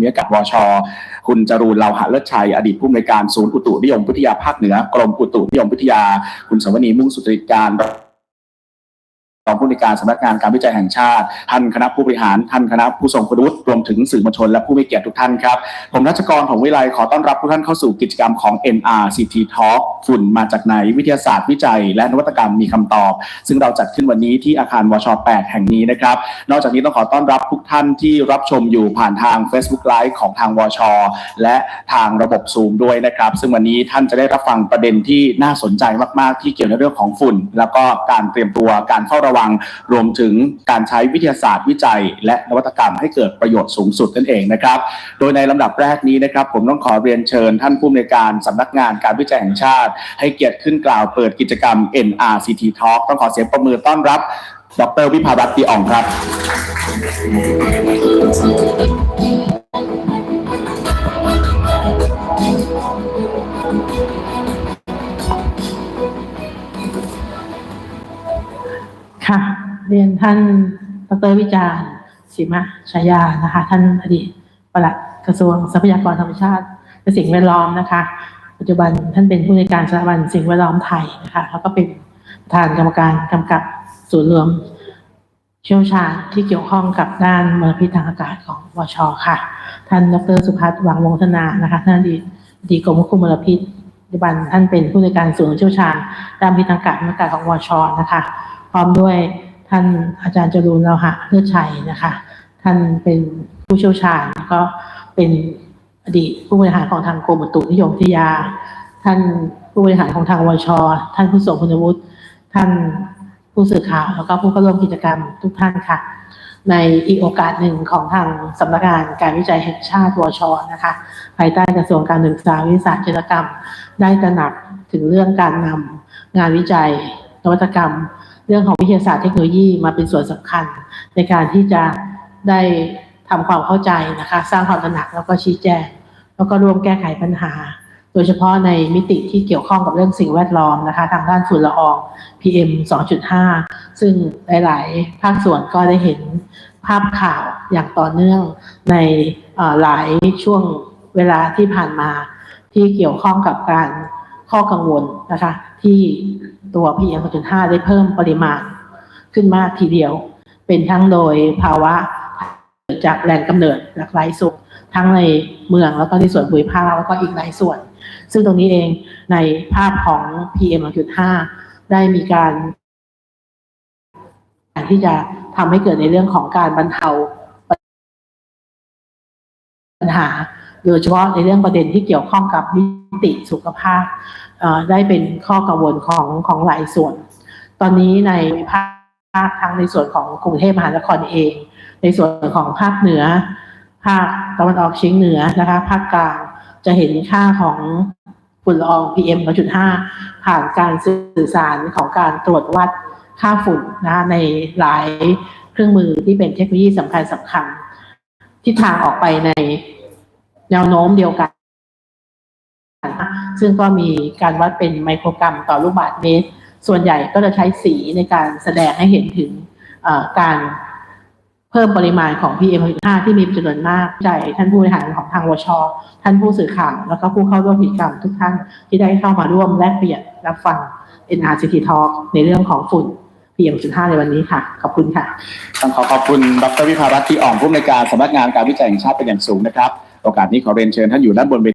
มิอากาศวช คุณจรูนเลาหะเลิศชัย อดีตผู้อำนวยการศูนย์อุตุนิยมวิทยาภาคเหนือกรมอุตุนิยมวิทยา คุณสวนีมุ่งสุตริการ องผู้ในการสำนักงานการวิจัยแห่งชาติ ท่านคณะผู้บริหาร ท่านคณะผู้ทรงคุณวุฒิรวมถึงสื่อมวลชนและผู้มีเกียรติทุกท่านครับ ผมรัชกรของวิไลขอต้อนรับทุกท่านเข้าสู่กิจกรรมของ NRCT Talk ฝุ่นมาจากไหนวิทยาศาสตร์วิจัย และนวัตกรรมมีคำตอบ ซึ่งเราจัดขึ้นวันนี้ที่อาคารวช 8 แห่งนี้นะครับ นอกจากนี้ต้องขอต้อนรับทุกท่านที่รับชมอยู่ผ่านทาง Facebook Live ของทางวช และทางระบบ Zoom ด้วยนะครับ ซึ่งวันนี้ท่านจะได้รับฟังประเด็นที่น่าสนใจมาก ๆ ที่เกี่ยวในเรื่องของฝุ่น แล้วก็การเตรียมตัวการเฝ้าระวังรวมถึงการใช้วิทยาศาสตร์วิจัย และนวัตกรรมให้เกิดประโยชน์สูงสุดนั่นเองนะครับ โดยในลำดับแรกนี้นะครับ ผมต้องขอเรียนเชิญท่านผู้อำนวยการสำนักงานการวิจัยแห่งชาติ ให้เกียรติขึ้นกล่าวเปิดกิจกรรม NRCT Talk ต้องขอเสียงประมือต้อนรับ ดรวิภารัตน์ตีอ่องครับ ค่ะ เรียนท่านดรวิจารณ์ศิมะชายานะคะ ท่านอดีตปลัดกระทรวงทรัพยากรธรรมชาติและสิ่งแวดล้อมนะคะ ปัจจุบันท่านเป็นผู้ในการสถาบันสิ่งแวดล้อมไทยนะคะแล้วก็เป็นประธานกรรมการกำกับศูนย์รวมเชี่ยวชาญที่เกี่ยวข้องกับด้านมลพิษทางอากาศของวชค่ะ ท่านดรสุพัฒน์หวังวงธนานะคะท่านอดีตอดีกรมควบคุมมลพิษปัจจุบันท่านเป็นผู้ในการศูนย์เชี่ยวชาญด้านพิษทางอากาศอากาศของวชนะคะ พร้อมด้วยท่านอาจารย์จรูนเราหะเลือชัยนะคะ ท่านเป็นผู้เชี่ยวชาญก็เป็นอดีตผู้บริหารของทางกรมอุตุนิยมวิทยา ท่านผู้บริหารของทางวช ท่านผู้ทรงคุณวุฒิท่านผู้สื่อข่าวแล้วก็ผู้เข้าร่วมกิจกรรมทุกท่านค่ะ ในอีกโอกาสหนึ่งของทางสำนักงานการวิจัยแห่งชาติวชนะคะ ภายใต้กระทรวงการศึกษาวิทยาศาสตร์จิตรกรรม ได้ตระหนักถึงเรื่องการนำงานวิจัย นวัตกรรม เรื่องของวิทยาศาสตร์เทคโนโลยีมาเป็นส่วนสำคัญ ในการที่จะได้ทำความเข้าใจนะคะ สร้างความตระหนักแล้วก็ชี้แจง แล้วก็ร่วมแก้ไขปัญหา โดยเฉพาะในมิติที่เกี่ยวข้องกับเรื่องสิ่งแวดล้อมนะคะ ทางด้านฝุ่นละออง PM 2.5 ซึ่งหลาย ๆ ภาคส่วนก็ได้เห็นภาพข่าวอย่างต่อเนื่องในหลายช่วงเวลาที่ผ่านมาที่เกี่ยวข้องกับการข้อกังวลนะคะที่ ตัว PM 2.5 ได้เพิ่มปริมาณขึ้นมากทีเดียว เป็นทั้งโดยภาวะจากแหล่งกำเนิดหลากหลายส่วนทั้งในเมืองแล้วก็ในส่วนภูมิภาคแล้วก็อีกหลายส่วน ซึ่งตรงนี้เองในภาพของ PM 2.5 ได้มีการการที่จะทำให้เกิดในเรื่องของการบรรเทาปัญหา โดยเฉพาะในเรื่องประเด็นที่เกี่ยวข้องกับมิติสุขภาพได้เป็นข้อกังวลของของหลายส่วน ตอนนี้ในภาคทั้งในส่วนของกรุงเทพมหานครเอง ในส่วนของภาคเหนือ ภาคตะวันออกเฉียงเหนือนะคะภาคกลางจะเห็นค่าของฝุ่นละออง PM 2.5 ผ่านการสื่อสารของการตรวจวัดค่าฝุ่นนะคะในหลายเครื่องมือที่เป็นเทคโนโลยีสำคัญสำคัญทิศทางออกไปใน แนวโน้มเดียวกัน ซึ่งก็มีการวัดเป็นไมโครกรัมต่อลูกบาศก์เมตร ส่วนใหญ่ก็จะใช้สีในการแสดงให้เห็นถึงการเพิ่มปริมาณของ PM2.5 ที่มีจำนวนมากใจท่านผู้บริหารของทางวช ท่านผู้สื่อข่าว แล้วก็ผู้เข้าร่วมกิจกรรมทุกท่านที่ได้เข้ามาร่วมแลกเปลี่ยนรับฟัง NRCT Talk ในเรื่องของฝุ่น PM2.5 ในวันนี้ค่ะ ขอบคุณค่ะ ต้องขอขอบคุณ ดรวิภารัตน์ตีอ่องผู้อำนวยการสำนักงานการวิจัยแห่งชาติเป็นอย่างสูงนะครับ โอกาสนี้ขอเรียนเชิญท่านอยู่ด้านบนเว